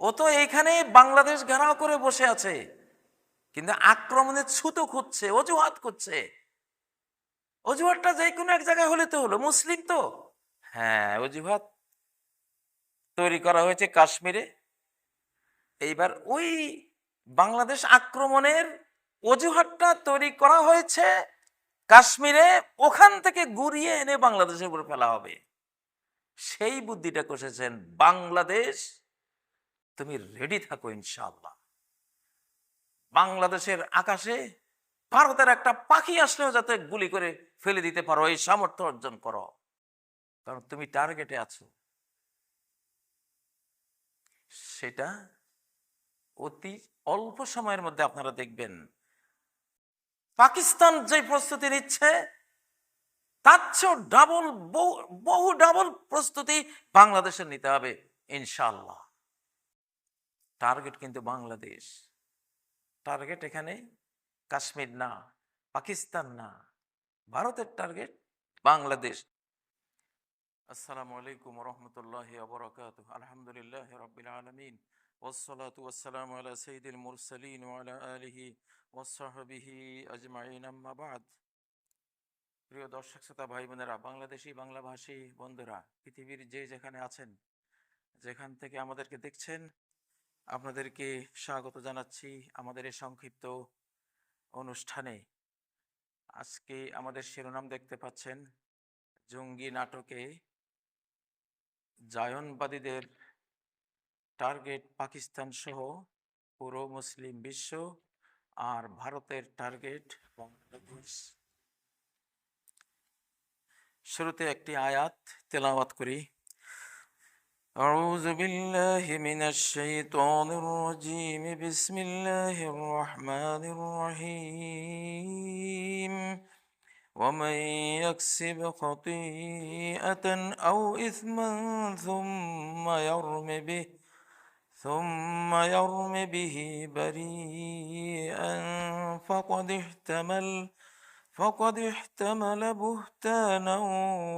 ও তো এইখানে বাংলাদেশ ঘেরাও করে বসে আছে। কিন্তু আক্রমণের ছুতো খুঁজছে, অজুহাত করছে। অজুহাতটা যে কোনো এক জায়গায় হলে তো হলো, মুসলিম তো। হ্যাঁ অজুহাত তৈরি করা হয়েছে কাশ্মীরে। এইবার ওই বাংলাদেশ আক্রমণের অজুহাতটা তৈরি করা হয়েছে কাশ্মীরে, ওখান থেকে গুড়িয়ে এনে বাংলাদেশের উপর ফেলা হবে। সেই বুদ্ধিটা কষেছেন বাংলাদেশ তুমি রেডি থাকো ইনশাআল্লাহ। বাংলাদেশের আকাশে ভারতের একটা পাখি আসলেও যাতে গুলি করে ফেলে দিতে পারো, এই সামর্থ্য অর্জন করো। কারণ তুমি টার্গেটে আছো। সেটা অতি অল্প সময়ের মধ্যে আপনারা দেখবেন। পাকিস্তান যে প্রস্তুতি নিচ্ছে, তার চেয়েও ডাবল বহু ডাবল প্রস্তুতি বাংলাদেশের নিতে হবে ইনশাল্লাহ টার্গেট কিন্তু বাংলাদেশ টার্গেট এখানে কাশ্মীর না পাকিস্তান না ভারতের টার্গেট বাংলাদেশ আসসালামু আলাইকুম রহমতুল্লাহ আবরকাত আলহামদুলিল্লাহ রবিল আলমিন والصلاة والسلام على سيد المرسلين وعلى آله وصحبه أجمعين أما بعد প্রিয় দর্শক শ্রোতা ভাই বোনেরা বাংলাদেশি বাংলাভাষী বন্ধুরা পৃথিবীর যে যেখানে আছেন যেখান থেকে আমাদেরকে দেখছেন আপনাদেরকে স্বাগত জানাচ্ছি আমাদের এই সংক্ষিপ্ত অনুষ্ঠানে। আজকে আমাদের শিরোনাম দেখতে পাচ্ছেন জঙ্গি নাটকে জায়নবাদীদের টার্গেট পাকিস্তান সহ পুরো মুসলিম বিশ্ব আর ভারতের টার্গেট বাংলাদেশ। শুরুতে একটি আয়াত তেলাওয়াত করি। أعوذ بالله من الشيطان الرجيم. بسم الله الرحمن الرحيم. ومن يكسب خطيئة أو إثما ثم يرم به ثم يرم به بريئا فقد احتمل فقد احتمل بهتانا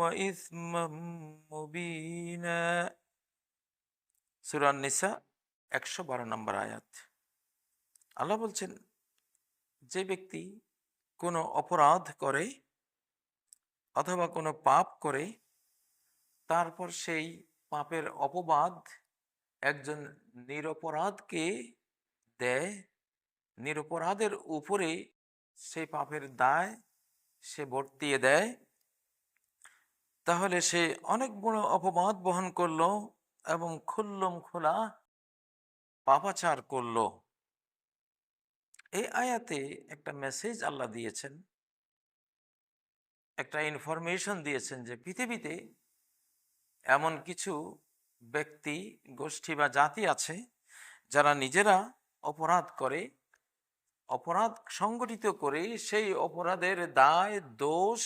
وإثما مبينا. সুরান নিসা একশো বারো নম্বর আয়াত। আল্লাহ বলছেন, যে ব্যক্তি কোনো অপরাধ করে অথবা কোনো পাপ করে, তারপর সেই পাপের অপবাদ একজন নিরপরাধকে দেয়, নিরপরাধের উপরে সেই পাপের দায় সে বর্তিয়ে দেয়, তাহলে সে অনেক বড় অপবাদ বহন করল এবং খুল্লম খোলা পাপাচার করল। এই আয়াতে একটা মেসেজ আল্লাহ দিয়েছেন। একটা ইনফরমেশন দিয়েছেন যে পৃথিবীতে এমন কিছু ব্যক্তি, গোষ্ঠী বা জাতি আছে যারা নিজেরা অপরাধ করে, অপরাধ সংগঠিত করে সেই অপরাধের দায়, দোষ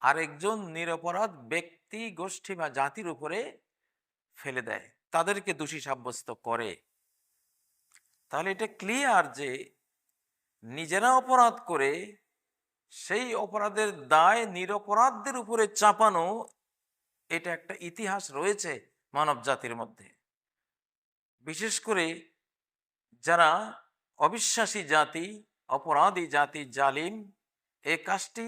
আরেকজন নিরপরাধ ব্যক্তি, গোষ্ঠী বা জাতির উপরে ফেলে দেয়, তাদেরকে দোষী সাব্যস্ত করে। তাহলে এটা ক্লিয়ার যে নিজেরা অপরাধ করে, সেই অপরাধের দায় নিরপরাধদের উপরে চাপানো, এটা একটা ইতিহাস রয়েছে মানব জাতির মধ্যে। বিশেষ করে যারা অবিশ্বাসী জাতি, অপরাধী জাতি, জালিম, এ কাজটি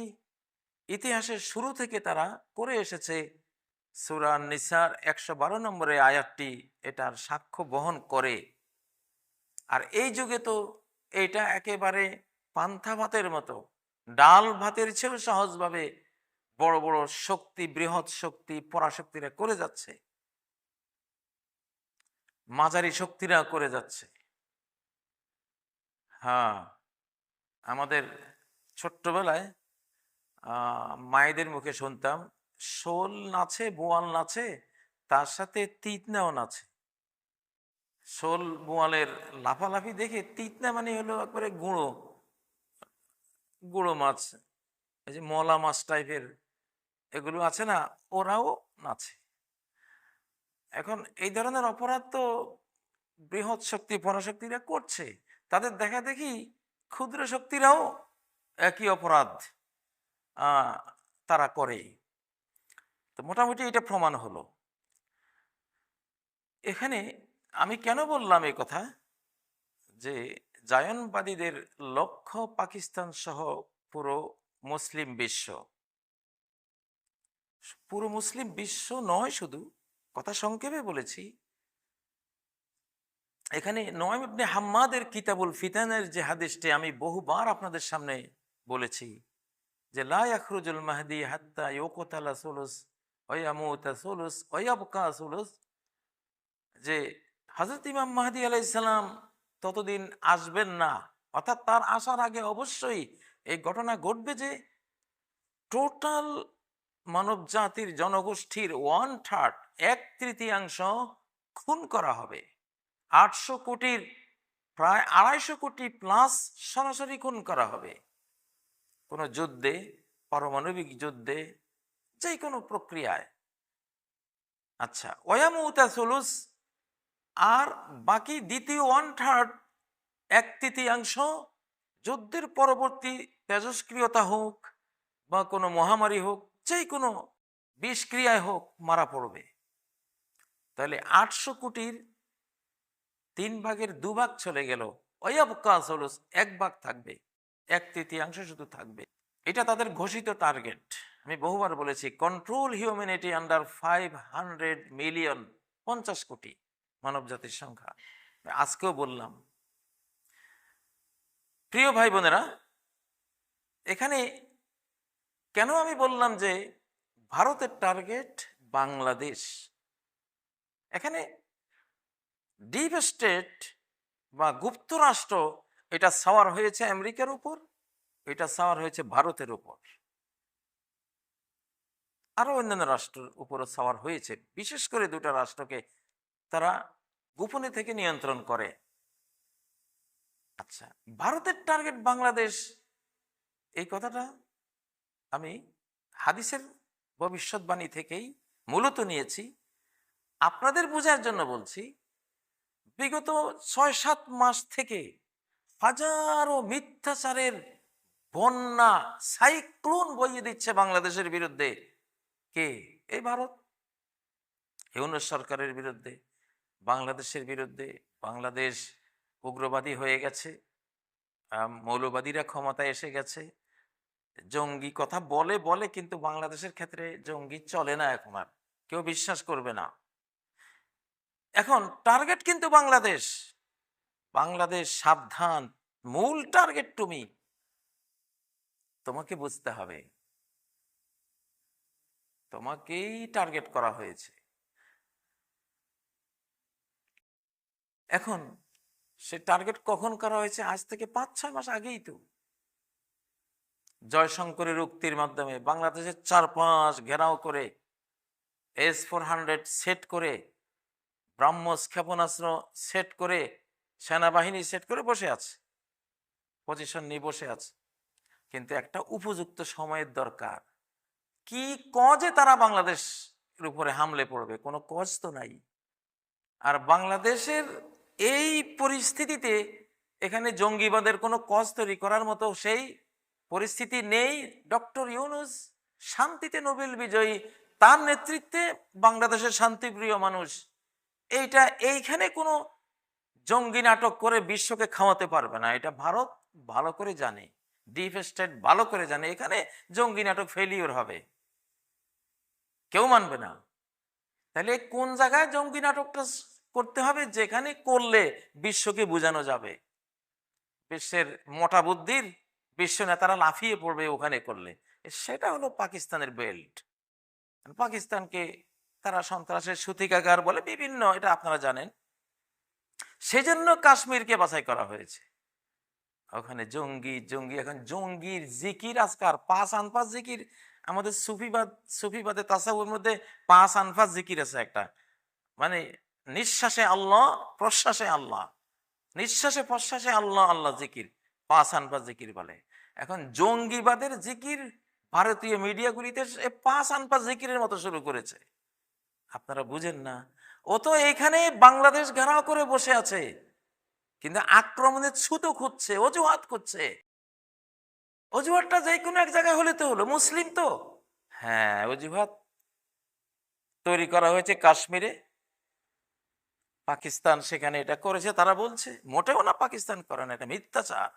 ইতিহাসের শুরু থেকে তারা করে এসেছে। সুরান নিসার একশো বারো নম্বরে আয়াতটি এটার সাক্ষ্য বহন করে। আর এই যুগে তো এটা একেবারে পান্থা ভাতের মতো, ডাল ভাতের চেয়েও সহজভাবে বড় বড় শক্তি, বৃহৎ শক্তি, পরাশক্তিরা করে যাচ্ছে। মাঝারি শক্তিরা করে যাচ্ছে। হ্যাঁ আমাদের ছোট্টবেলায় মায়েদের মুখে শুনতাম শোল নাচে, বোয়াল নাচে, তার সাথে তিতনাও নাচে। শোল, বোয়ালের লাফালাফি দেখে তিতনা মানে হলো একবারে গুঁড়ো গুঁড়ো মাছ, এই যে মলা মাছ টাইপের এগুলো আছে না, ওরাও নাচে। এখন এই ধরনের অপরাধ তো বৃহৎ শক্তি, পরাশক্তিরা করছে। তাদের দেখা দেখি ক্ষুদ্র শক্তিরাও একই অপরাধ তারা করে। তো মোটামুটি এটা প্রমাণ হলো। এখানে আমি কেন বললাম এই কথা? যে জায়নবাদীদের লক্ষ্য পাকিস্তান সহ পুরো মুসলিম বিশ্ব। পুরো মুসলিম বিশ্ব নয় শুধু, কথা সংক্ষেপে বলেছি। এখানে নয় ইবনে হাম্মাদের কিতাবুল ফিতানের যে হাদিসটি আমি বহুবার আপনাদের সামনে বলেছি যে, লা ইয়াখরুজুল মাহদি হাত্তা ইউকতালা সুলুস ওয়ায়ামুতা সুলুস ওয়ায়াবকা সুলুস যে হযরত ইমাম মাহদি আলাইহিস ততদিন আসবেন না। অর্থাৎ তার আসার আগে অবশ্যই এই ঘটনা ঘটবে যে টোটাল মানব জাতির জনগোষ্ঠীর ওয়ান থার্ড, এক তৃতীয়াংশ খুন করা হবে। আটশো কোটির, প্রায় আড়াইশো কোটি প্লাস সরাসরি খুন করা হবে। কোনো যুদ্ধে, পারমাণবিক যুদ্ধে যে কোনো প্রক্রিয়ায়। আচ্ছা ওয়ামুতা সুলুস, আর বাকি দ্বিতীয় ওয়ান থার্ড এক তৃতীয়াংশ যুদ্ধের পরবর্তী তেজস্ক্রিয়তা হোক বা কোনো মহামারী হোক যে কোনো বিষক্রিয়ায় হোক মারা পড়বে। তাহলে আটশো কোটির তিন ভাগের দু ভাগ চলে গেল। এক ভাগ থাকবে, এক তৃতীয়াংশ শুধু থাকবে। এটা তাদের ঘোষিত টার্গেট আমি বহুবার বলেছি control humanity under five hundred million পঞ্চাশ কোটি মানব জাতির সংখ্যা। আজকেও বললাম। প্রিয় ভাই বোনেরা, এখানে কেন আমি বললাম যে ভারতের টার্গেট বাংলাদেশ? এখানে ডিপ স্টেট বা গুপ্তরাষ্ট্র এটা সাওয়ার হয়েছে আমেরিকার উপর, এটা সাওয়ার হয়েছে ভারতের উপর। আরও অন্যান্য রাষ্ট্রের উপরও সাওয়ার হয়েছে। বিশেষ করে দুটা রাষ্ট্রকে তারা গোপনে থেকে নিয়ন্ত্রণ করে। আচ্ছা ভারতের টার্গেট বাংলাদেশ, এই কথাটা আমি হাদিসের ভবিষ্যৎবাণী থেকেই মূলত নিয়েছি। আপনাদের বোঝার জন্য বলছি, বিগত ছয় সাত মাস থেকে হাজারো মিথ্যাচারের বন্যা, সাইক্লোন বইয়ে দিচ্ছে বাংলাদেশের বিরুদ্ধে। কে? এই ভারত। ইউনুস সরকারের বিরুদ্ধে, বাংলাদেশের বিরুদ্ধে, বাংলাদেশ উগ্রবাদী হয়ে গেছে মৌলবাদীরা ক্ষমতায় এসে গেছে। জঙ্গি কথা বলে বলে, কিন্তু বাংলাদেশের ক্ষেত্রে জঙ্গি চলে না এখন আর। কেউ বিশ্বাস করবে না। এখন টার্গেট কিন্তু বাংলাদেশ। বাংলাদেশ সাবধান। মূল টার্গেট তুমি। তোমাকে বুঝতে হবে। তোমাকেই টার্গেট করা হয়েছে। এখন সে টার্গেট কখন করা হয়েছে? আজ থেকে পাঁচ ছয় মাস আগেই তো। জয়শঙ্করের উক্তির মাধ্যমে বাংলাদেশের চারপাশ ঘেরাও করে এস ফোর হান্ড্রেড সেট করে ব্রাহ্মস ক্ষেপণাস্ত্র সেট করে, সেনাবাহিনী সেট করে বসে আছে। পজিশন নিয়ে বসে আছে। কিন্তু একটা উপযুক্ত সময়ের দরকার। কি কজে তারা বাংলাদেশের উপরে হামলে পড়বে? কোনো কজ তো নাই। আর বাংলাদেশের এই পরিস্থিতিতে এখানে জঙ্গিবাদের কোনো কজ তৈরি করার মতো সেই পরিস্থিতি নেই। ডক্টর ইউনুস শান্তিতে নোবেল বিজয়ী, তার নেতৃত্বে বাংলাদেশের শান্তিপ্রিয় মানুষ। এইটা, এইখানে কোনো জঙ্গি নাটক করে বিশ্বকে খাওয়াতে পারবে না। এটা ভারত ভালো করে জানে, ডিপ স্টেট ভালো করে জানে। এখানে জঙ্গি নাটক ফেলিওর হবে। কেউ মানবে না। তাহলে কোন জায়গায় জঙ্গি নাটকটা করতে হবে? যেখানে করলে বিশ্বকে বোঝানো যাবে। বিশ্বের মোটা বুদ্ধির বিশ্ব নেতারা লাফিয়ে পড়বে ওখানে করলে। সেটা হলো পাকিস্তানের বেল্ট। পাকিস্তানকে তারা সন্ত্রাসের সুতিকাগার বলে বিভিন্ন, এটা আপনারা জানেন। সেজন্য কাশ্মীরকে বাছাই করা হয়েছে। ওখানে জঙ্গি জঙ্গি, এখন জঙ্গির জিকির আজকার, পাঁচ আনপাস জিকির আমাদের সুফিবাদ, সুফিবাদে তাসাউর মধ্যে পাঁচ আনফাস জিকির আছে একটা। মানে নিঃশ্বাসে আল্লাহ, প্রশ্বাসে আল্লাহ। নিঃশ্বাসে, প্রশ্বাসে আল্লাহ আল্লাহ জিকির। পাঁচ আনফাস জিকির বলে। এখন জঙ্গিবাদের জিকির ভারতীয় মিডিয়াগুলিতে পাঁচ আনপাস জিকিরের মতো শুরু করেছে। আপনারা বুঝেন না। ও তো এখানে বাংলাদেশ ঘেরাও করে বসে আছে। কিন্তু আক্রমণের ছুতো খুঁজছে, অজুহাত খুঁজছে অজুহাতটা যে কোনো এক জায়গায় হলে তো হলো, মুসলিম তো। হ্যাঁ অজুহাত তৈরি করা হয়েছে কাশ্মীরে। পাকিস্তান সেখানে এটা করেছে, তারা বলছে, মোটেও না পাকিস্তান করে না, এটা মিথ্যাচার।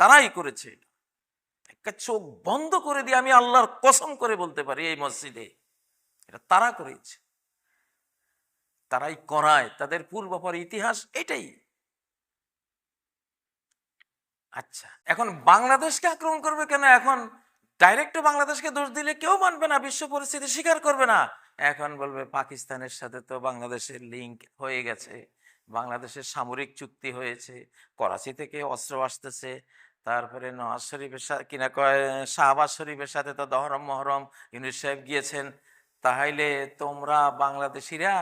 তারাই করেছে একটা চোখ বন্ধ করে দিয়ে আমি আল্লাহর কসম করে বলতে পারি এই মসজিদে, এটা তারা করেছে। তারাই করায়, তাদের পূর্বপর ইতিহাস এটাই। আচ্ছা এখন বাংলাদেশকে আক্রমণ করবে কেন? এখন ডাইরেক্ট বাংলাদেশকে দোষ দিলে কেউ মানবে না, বিশ্ব পরিস্থিতি স্বীকার করবে না। এখন বলবে পাকিস্তানের সাথে তো বাংলাদেশের লিংক হয়ে গেছে, বাংলাদেশের সামরিক চুক্তি হয়েছে, করাচি থেকে অস্ত্র আসতেছে, তারপরে নওয়াজ শরীফের সাথে কিনা কয়, শাহবাজ শরীফের সাথে তো দহরম মহরম, ইউনুস সাহেব গিয়েছেন। তাহলে তোমরা বাংলাদেশিরা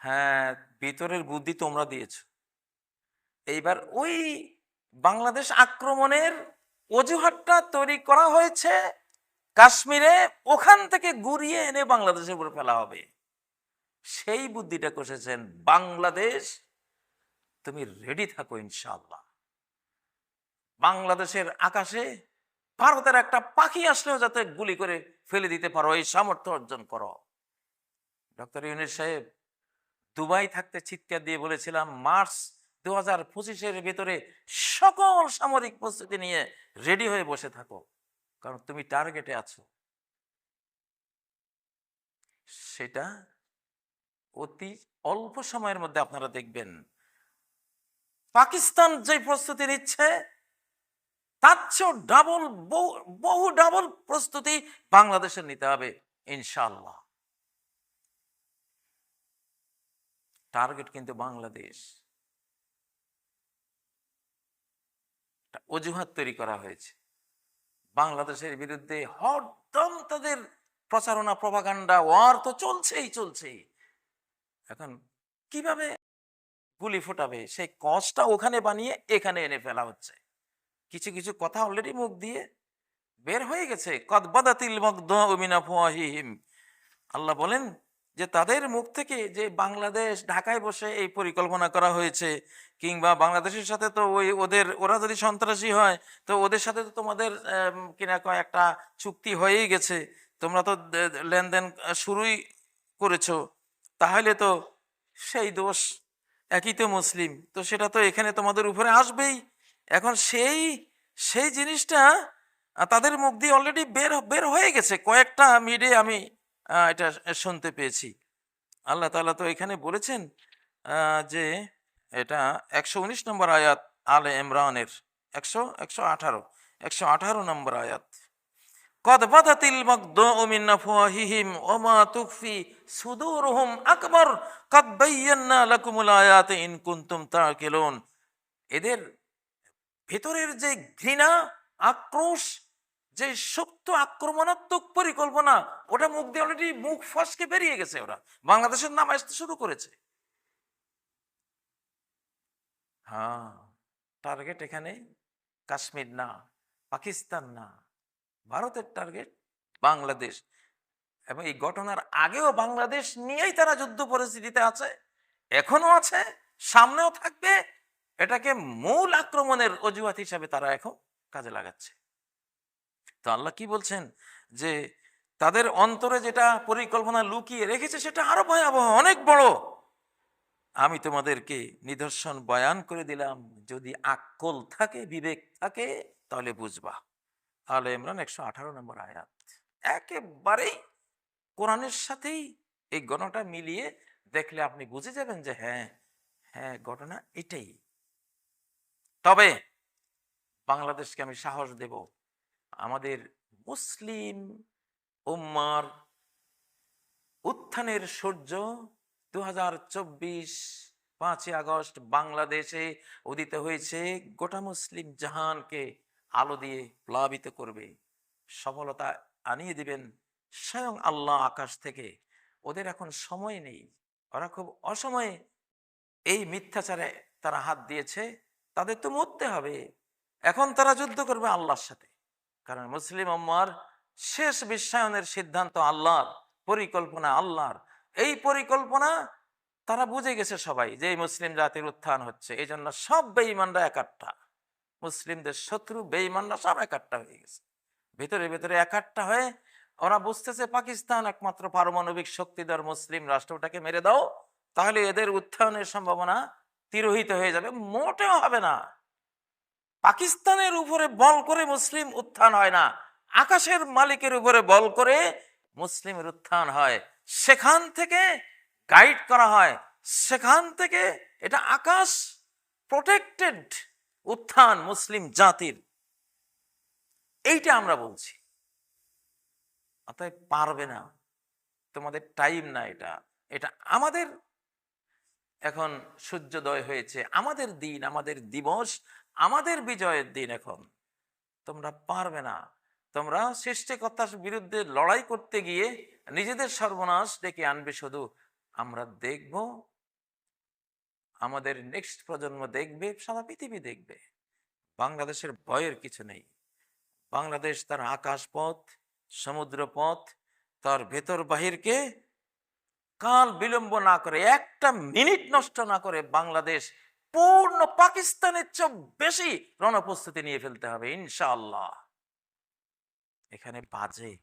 হ্যাঁ ভিতরের বুদ্ধি তোমরা দিয়েছ। এইবার ওই বাংলাদেশ আক্রমণের অজুহাতটা তৈরি করা হয়েছে। কাশ্মীরে ওখান থেকে ঘুরিয়ে এনে বাংলাদেশের উপরে ফেলা হবে। সেই বুদ্ধিটা কষেছেন বাংলাদেশ। তুমি রেডি থাকো ইনশাল্লাহ বাংলাদেশের আকাশে ভারতের একটা পাখি আসলেও যাতে গুলি করে ফেলে দিতে পারো, এই সামর্থ্য অর্জন করো। ডক্টর ইউনিস সাহেব, দুবাই থাকতে চিৎকার দিয়ে বলেছিলাম, মার্চ দু হাজার পঁচিশের ভিতরে সকল সামরিক প্রস্তুতি নিয়ে রেডি হয়ে বসে থাকো। কারণ তুমি টার্গেটে আছো। সেটা অতি অল্প সময়ের মধ্যে আপনারা দেখবেন। পাকিস্তান যে প্রস্তুতি নিচ্ছে, তার চেয়েও ডাবল বহু ডাবল প্রস্তুতি বাংলাদেশের নিতে হবে ইনশাল্লাহ টার্গেট কিন্তু বাংলাদেশ। অজুহাত তৈরি করা হয়েছে। বাংলাদেশের বিরুদ্ধে হরদম তাদের প্রচারণা প্রভাকাণ্ডা ওয়ার তো চলছেই চলছেই। এখন কীভাবে গুলি ফোটাবে? সেই কজটা ওখানে বানিয়ে এখানে এনে ফেলা হচ্ছে। কিছু কিছু কথা অলরেডি মুখ দিয়ে বের হয়ে গেছে। কদবাদাতিল মগ্ধ অমিনা ফুয়াহিহিম আল্লাহ বলেন যে তাদের মুখ থেকে যে বাংলাদেশ ঢাকায় বসে এই পরিকল্পনা করা হয়েছে, কিংবা বাংলাদেশের সাথে তো ওই ওদের, ওরা যদি সন্ত্রাসী হয়, তো ওদের সাথে তো তোমাদের কিনা কয়, একটা চুক্তি হয়েই গেছে। তোমরা তো লেনদেন শুরুই করেছ। তাহলে তো সেই দোষ একই তো মুসলিম। তো সেটা তো এখানে তোমাদের উপরে আসবেই। এখন সেই সেই জিনিসটা তাদের মুখ দিয়ে অলরেডি বের বের হয়ে গেছে। কয়েকটা মিডিয়া আমি এটা শুনতে পেয়েছি। আল্লাহ তালা তো এখানে বলেছেন যে এটা একশো উনিশ নম্বর আয়াত আলে ইমরানের, একশো একশো আঠারো একশো আঠারো নম্বর আয়াত। ওমা এদের ভেতরের যে ঘৃণা, আক্রোশ যে সুপ্ত আক্রমণাত্মক পরিকল্পনা, ওটা মুখ দিয়ে অলরেডি মুখ ফসকে বেরিয়ে গেছে ওরা। বাংলাদেশের নাম আসতে শুরু করেছে। হ্যাঁ টার্গেট এখানে কাশ্মীর না, পাকিস্তান না, ভারতের টার্গেট বাংলাদেশ। এবং এই ঘটনার আগেও বাংলাদেশ নিয়েই তারা যুদ্ধ পরিস্থিতিতে আছে, এখনও আছে, সামনেও থাকবে। এটাকে মূল আক্রমণের অজুহাত হিসাবে তারা এখন কাজে লাগাচ্ছে। তো আল্লাহ কি বলছেন? যে তাদের অন্তরে যেটা পরিকল্পনা লুকিয়ে রেখেছে, সেটা আরও ভয়াবহ, অনেক বড়। আমি তোমাদেরকে নিদর্শন বয়ান করে দিলাম, যদি আকল থাকে, বিবেক থাকে, তাহলে বুঝবা। আলে ইমরান একশো আঠারো নম্বর আয়াত। একেবারেই কোরআনের সাথেই এই ঘটনাটা মিলিয়ে দেখলে আপনি বুঝে যাবেন যে হ্যাঁ হ্যাঁ ঘটনা এটাই। তবে বাংলাদেশকে আমি সাহস দেব। আমাদের মুসলিম উম্মার উত্থানের সূর্য দু হাজার চব্বিশ পাঁচই আগস্ট বাংলাদেশে উদিত হয়েছে। গোটা মুসলিম জাহানকে আলো দিয়ে প্লাবিত করবে। সফলতা আনিয়ে দিবেন স্বয়ং আল্লাহ আকাশ থেকে। ওদের এখন সময় নেই। ওরা খুব অসময়ে এই মিথ্যাচারে তারা হাত দিয়েছে। তাদের তো মরতে হবে। এখন তারা যুদ্ধ করবে আল্লাহর সাথে। কারণ মুসলিম উম্মার শেষ বিশ্বায়নের সিদ্ধান্ত আল্লাহর, পরিকল্পনা আল্লাহর। এই পরিকল্পনা তারা বুঝে গেছে সবাই যে মুসলিম জাতির উত্থান হচ্ছে। এই জন্য সব বেঈমানরা একাট্টা। মুসলিমদের শত্রু, বেঈমানরা সব একাট্টা হয়ে গেছে। ভেতরে ভেতরে একাট্টা হয়ে ওরা বুঝতেছে, পাকিস্তান একমাত্র পারমাণবিক শক্তিধর মুসলিম রাষ্ট্রটাকে মেরে দাও। তাহলে এদের উত্থানের সম্ভাবনা তিরোহিত হয়ে যাবে। মোটেও হবে না। পাকিস্তানের উপরে বল করে মুসলিম উত্থান হয় না। আকাশের মালিকের উপরে বল করে মুসলিমের উত্থান হয়। সেখান থেকে গাইড করা হয়। সেখান থেকে এটা আকাশ প্রোটেক্টেড উত্থান মুসলিম জাতির। এইটা আমরা বলছি। অতএব পারবে না। তোমাদের টাইম না এটা। এটা আমাদের। এখন সূর্যোদয় হয়েছে। আমাদের দিন, আমাদের দিবস আমাদের বিজয়ের দিন এখন। তোমরা পারবে না। তোমরা সৃষ্টিকর্তার বিরুদ্ধে লড়াই করতে গিয়ে নিজেদের সর্বনাশ ডেকে আনবে শুধু। আমরা দেখব। আমাদের নেক্সট প্রজন্ম দেখবে, সারা পৃথিবী দেখবে। বাংলাদেশের ভয়ের কিছু নেই। বাংলাদেশ তার আকাশ পথ সমুদ্র পথ তার ভেতর বাহিরকে কাল বিলম্ব না করে একটা মিনিট নষ্ট না করে বাংলাদেশ পূর্ণ পাকিস্তানের চেয়ে বেশি রণপ্রস্তুতি নিয়ে ফেলতে হবে, ইনশাআল্লাহ। এখানে বাজে।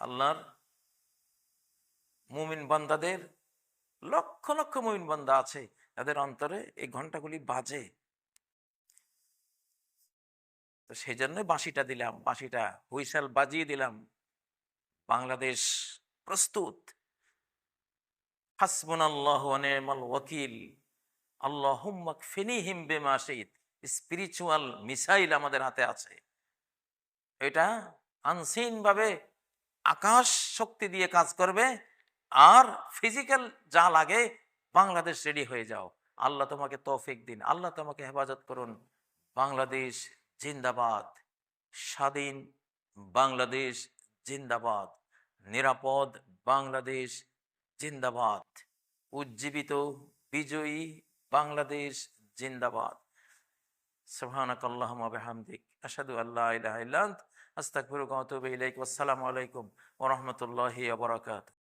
আল্লাহর মুমিন বান্দাদের লক্ষ লক্ষ মুমিন বান্দা আছে তাদের অন্তরে এই ঘন্টাগুলি বাজে। তো সেই জন্য বাঁশিটা দিলাম, বাঁশিটা হুইসেল বাজিয়ে দিলাম। বাংলাদেশ প্রস্তুত। স্পিরিচুয়াল মিসাইল আমাদের হাতে আছে। এটা আনসিন ভাবে আকাশ শক্তি দিয়ে কাজ করবে আর ফিজিক্যাল যা লাগে বাংলাদেশ রেডি হয়ে যাও। আল্লাহ তোমাকে তৌফিক দিন। আল্লাহ তোমাকে হেফাজত করুন। বাংলাদেশ জিন্দাবাদ। স্বাধীন বাংলাদেশ জিন্দাবাদ। নিরাপদ বাংলাদেশ জিন্দাবাদ। উজ্জীবিত বিজয়ী বাংলাদেশ জিন্দাবাদ। সুবহানাক আল্লাহুম্মা বিহামদিক। আশহাদু আল্লা ইলাহা ইল্লা আনতা। আস্তাগফিরুকা ওয়া আতুবু আলাইকুম ওরহমতুল্লাহ বারাকাতুহু।